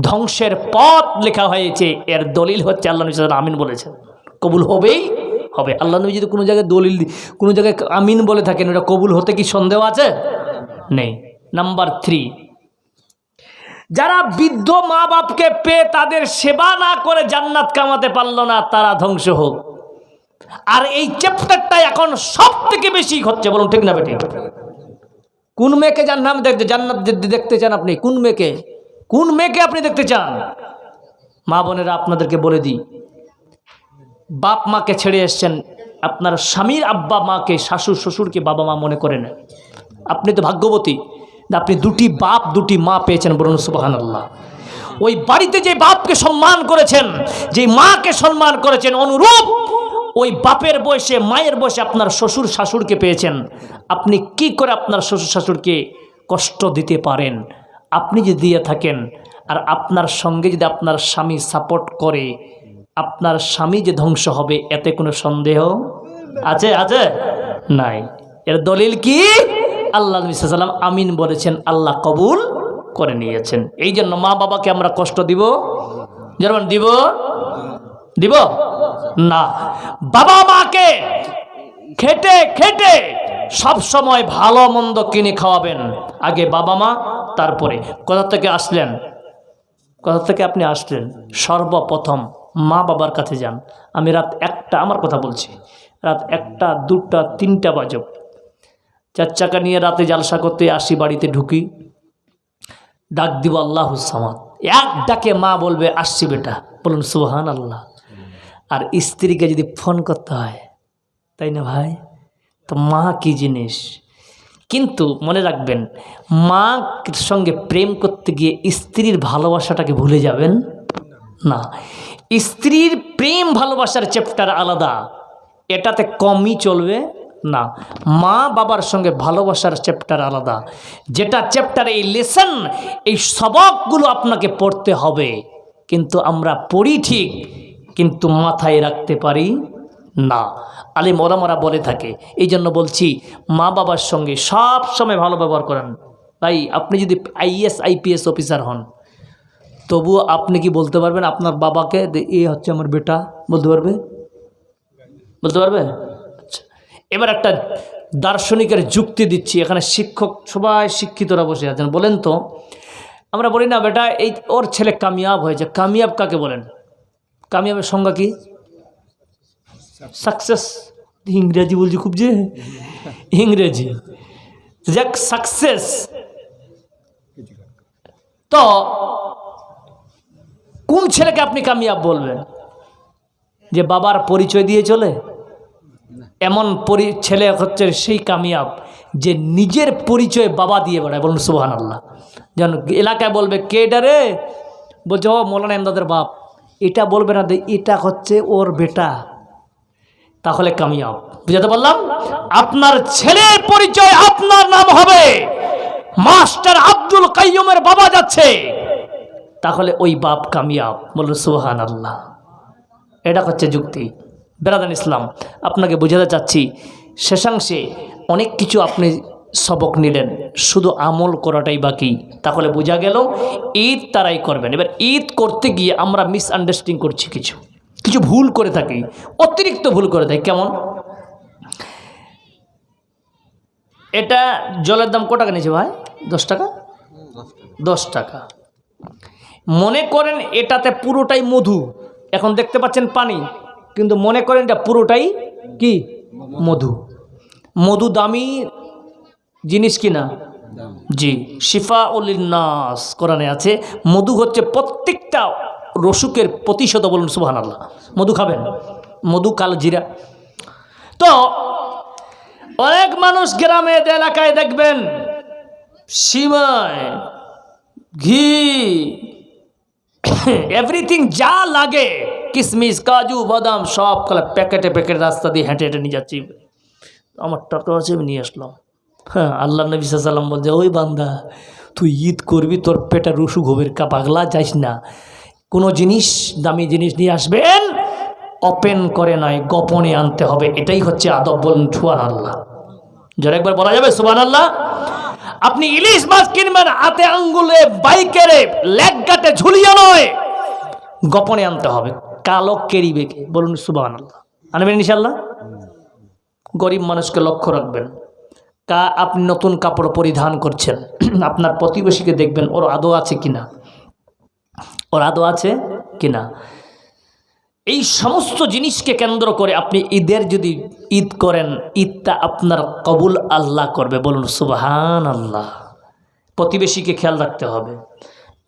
ধ্বংসের পথ লেখা হয়েছে। এর দলিল হচ্ছে আল্লাহ নবী আমিন বলেছেন। কবুল হবেই, হবে। আল্লাহ নবী যদি কোনো জায়গায় দলিল কোনো জায়গায় আমিন বলে থাকেন এটা কবুল হতে কি সন্দেহ আছে? নেই। নাম্বার থ্রি যারা বৃদ্ধ মা বাপকে পেয়ে তাদের সেবা না করে জান্নাত কামাতে পারল না, তারা ধ্বংস হোক। আর এই চ্যাপ্টারটা এখন সব থেকে বেশি হচ্ছে, বলুন ঠিক না বেটি? কোন মেয়েকে জান্নাত দেখতে জান্নাত দেখতে চান আপনি? কোন মেয়েকে? কোন মেয়েকে আপনি দেখতে চান? মা বোনেরা আপনাদেরকে বলে দিই, বাপ মাকে ছেড়ে এসছেন, আপনার স্বামীর আব্বা মাকে, শাশুড় শ্বশুরকে বাবা মা মনে করেন আপনি তো ভাগ্যবতী, আপনি দুটি বাপ, দুটি মা পেয়েছেন বলুন সুবাহান আল্লাহ ওই বাড়িতে যে বাপকে সম্মান করেছেন, যে মাকে সম্মান করেছেন অনুরূপ, ওই বাপের বয়সে, মায়ের বয়সে আপনার শ্বশুর শাশুড়কে পেয়েছেন। আপনি কি করে আপনার শ্বশুর শাশুড়কে কষ্ট দিতে পারেন? আপনি যদি দিয়ে থাকেন, আর আপনার সঙ্গে যদি আপনার স্বামী সাপোর্ট করে, আপনার স্বামী যে ধ্বংস হবে, এতে কোনো সন্দেহ আছে? আছে? নাই। এর দলিল কি? আল্লাহ সাল্লাম আমিন বলেছেন, আল্লাহ কবুল করে নিয়েছেন। এই জন্য মা বাবাকে আমরা কষ্ট দিব? যেমন দিব? দিব? না। বাবা মাকে খেটে খেটে সব সময় ভালো মন্দ কিনে খাওয়াবেন। আগে বাবা মা, তারপরে। কোথা থেকে আসলেন? কোথা থেকে আপনি আসলেন? সর্বপ্রথম মা বাবার কাছে যান। আমি রাত একটা, আমার কথা বলছি, রাত একটা, দুটা, তিনটা বাজব চার চাকা নিয়ে রাতে জালসা করতে আসি, বাড়িতে ঢুকি। ডাক দিব আল্লাহ সামাদ। এক ডাকে মা বলবে, আসছি বেটা। বলুন সুহান আল্লাহ আর স্ত্রীকে যদি ফোন করতে হয়, তাই না ভাই? তো মা কি জিনিস? কিন্তু মনে রাখবেন, মা সঙ্গে প্রেম করতে গিয়ে স্ত্রীর ভালোবাসাটাকে ভুলে যাবেন না। স্ত্রীর প্রেম ভালোবাসার চ্যাপ্টার আলাদা, এটাতে কমই চলবে না। মা বাবার সঙ্গে ভালোবাসার চ্যাপ্টার আলাদা, যেটা চ্যাপ্টার এই লেসন, এই সবকগুলো আপনাকে পড়তে হবে। কিন্তু আমরা পড়ি ঠিক, কিন্তু মাথায় রাখতে পারি না। আলিম ওলামারা বলে থাকে। এই জন্য বলছি, মা বাবার সঙ্গে সব সময় ভালো ব্যবহার করেন। ভাই, আপনি যদি আইএস আইপিএস অফিসার হন, তবুও আপনি কি বলতে পারবেন আপনার বাবাকে এ হচ্ছে আমার বেটা? বলতে পারবে? বলতে পারবে? আচ্ছা। এবার একটা দার্শনিকের যুক্তি দিচ্ছি। এখানে শিক্ষক সবাই শিক্ষিতরা বসে আছেন। বলেন তো, আমরা বলি না, বেটা, এই ওর ছেলে কামিয়াব হয়েছে। কামিয়াব কাকে বলেন? কামিয়াবের সংজ্ঞা কি? সাকসেস ইংরেজি বলছি খুব যে, ইংরেজি। যাক সাকসেস তো, কোন ছেলেকে আপনি কামিয়াব বলবেন? যে বাবার পরিচয় দিয়ে চলে? এমন পরি, ছেলে হচ্ছে সেই কামিয়াব, যে নিজের পরিচয় বাবা দিয়ে বেড়ায়। বলুন সুহান আল্লাহ যেন এলাকায় বলবে, কে এটা রে? বলছে, ও মৌলানা এমদাদের বাপ। এটা বলবে না যে, এটা হচ্ছে ওর বেটা। তাহলে কামিয়াব। বুঝাতে পারলাম? আপনার ছেলের পরিচয় আপনার নাম হবে মাস্টার আব্দুল কাইয়ুমের বাবা যাচ্ছে। তাহলে ওই বাপ কামিয়াব। বলুন সুহান আল্লাহ এটা হচ্ছে যুক্তি। বেরাদান ইসলাম, আপনাকে বোঝাতে চাচ্ছি, শেষাংশে অনেক কিছু আপনি সবক নিলেন, শুধু আমল করাটাই বাকি। তাহলে বোঝা গেল, ঈদ তারাই করবেন। এবার ঈদ করতে গিয়ে আমরা মিসআন্ডারস্ট্যান্ডিং করছি কিছু। কিছু ভুল করে থাকি অতিরিক্ত ভুল করে থাকি কেমন? এটা জলের দাম কত টাকা নিয়েছে ভাই? দশ টাকা? দশ টাকা। মনে করেন এটাতে পুরোটাই মধু এখন দেখতে পাচ্ছেন পানি কিন্তু মনে করেন এটা পুরোটাই কি? মধু। মধু দামি জিনিস কি না জি শিফা উল্লিনাস কোরআনে আছে মধু হচ্ছে প্রত্যেকটা রসুকের প্রতিশত বলুন সুবাহান আল্লাহ মধু খাবেন? মধু, কাল জিরা। তো, অনেক মানুষ গ্রামে, এলাকায় দেখবেন, সিমায়, ঘি, এভরিথিং যা লাগে কিশমিশ কাজু, বাদাম, সব কলা, প্যাকেটে প্যাকেটে, রাস্তা দিয়ে হেঁটে হেঁটে নিয়ে যাচ্ছি। আমার টাকা আছে, আমি নিয়ে আসলাম। হ্যাঁ আল্লাহ নবী সাল্লাম বলছে, ওই বান্দা, তুই ঈদ করবি, তোর পেটে রসু ঘুমের কা পাগলা যাইস না। কোনো জিনিস, দামি জিনিস নিয়ে আসবেন ওপেন করে নয়, গোপনে আনতে হবে। এটাই হচ্ছে আদব বলুন ছুয়ান আল্লাহ যারা একবার বলা যাবে সুবান আল্লাহ আপনি ইলিশ মাছ কিনবেন, হাতে আঙ্গুলে, বাইকেরে, লেগ গাটে ঝুলিয়ে নয়, গোপনে আনতে হবে। কালো কেরি বেগে বলুন আল্লাহ আনবেন ইনশাল্লাহ গরিব মানুষকে লক্ষ্য রাখবেন। কা আপনি নতুন কাপড় পরিধান করছেন, আপনার প্রতিবেশীকে দেখবেন, ওর আদৌ আছে কিনা? ওর আদৌ আছে কিনা এই সমস্ত জিনিসকে কেন্দ্র করে আপনি ঈদের যদি ঈদ করেন ঈদটা আপনার কবুল আল্লাহ করবে। বলুন সুবাহান আল্লাহ প্রতিবেশীকে খেয়াল রাখতে হবে।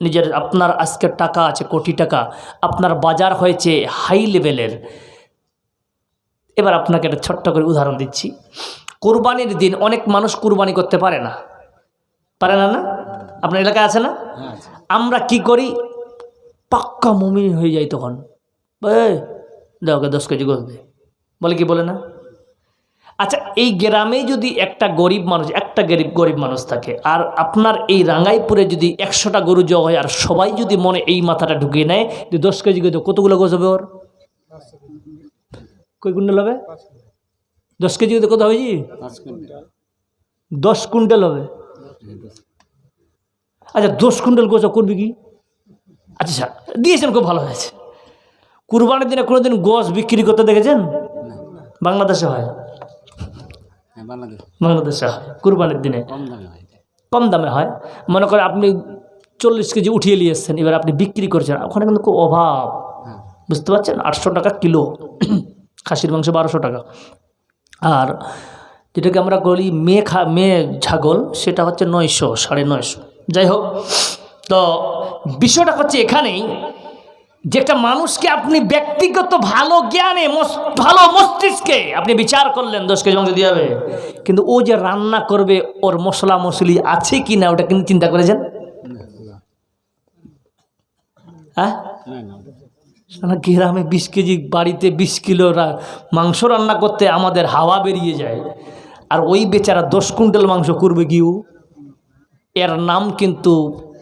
নিজের আপনার আজকের টাকা আছে কোটি টাকা। আপনার বাজার হয়েছে হাই লেভেলের এবার আপনাকে একটা ছোট্ট করে উদাহরণ দিচ্ছি। কোরবানির দিন অনেক মানুষ কুরবানি করতে পারে না। পারে না না? আপনার এলাকায় আছে না? আমরা কি করি? পাক্কা মুমিন হয়ে যায় তখন। দাও ওকে দশ কেজি গোস দে। বলে কি বলে না? আচ্ছা এই গ্রামে যদি একটা গরিব মানুষ, একটা গরিব গরিব মানুষ থাকে, আর আপনার এই রাঙ্গাইপুরে যদি একশোটা গরু জড়ো হয়, আর সবাই যদি মনে এই মাথাটা ঢুকিয়ে নেয়, যে দশ কেজি গোস কতগুলো গোস হবে ওর? কই কুইন্টাল হবে? দশ কেজি কত হয়েছি দশ কুইন্টাল। হবে। আচ্ছা দশ কুইন্টাল গোছ করবি কি? আচ্ছা দিয়েছেন খুব ভালো হয়েছে। কুরবানির দিনে কোনোদিন গোছ বিক্রি করতে দেখেছেন? বাংলাদেশে হয়। হ্যাঁ বাংলাদেশে। হয় কুরবানির দিনে। কম দামে হয় মনে করে আপনি চল্লিশ কেজি উঠিয়ে নিয়ে এসছেন এবার আপনি বিক্রি করছেন ওখানে কিন্তু খুব অভাব। হ্যাঁ। বুঝতে পারছেন? আটশো টাকা কিলো। খাসির মাংস বারোশো টাকা। আর যেটাকে আমরা বলি মেয়ে খা মেয়ে ছাগল সেটা হচ্ছে নয়শো সাড়ে নয়শো। যাই হোক তো বিষয়টা হচ্ছে এখানেই যে একটা মানুষকে আপনি ব্যক্তিগত ভালো জ্ঞানে ভালো মস্তিষ্কে আপনি বিচার করলেন, দশ কেজি মাংস দিয়ে হবে। কিন্তু ও যে রান্না করবে, ওর মশলা মশলি আছে কি না, ওটা কিন্তু চিন্তা করেছেন? হ্যাঁ? গ্রামে বিশ কেজি, বাড়িতে বিশ কিলো মাংস রান্না করতে আমাদের হাওয়া বেরিয়ে যায়। আর ওই বেচারা দশ কুইন্টাল মাংস করবে কিউ এর নাম কিন্তু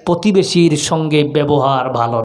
প্রতিবেশীর সঙ্গে ব্যবহার ভালো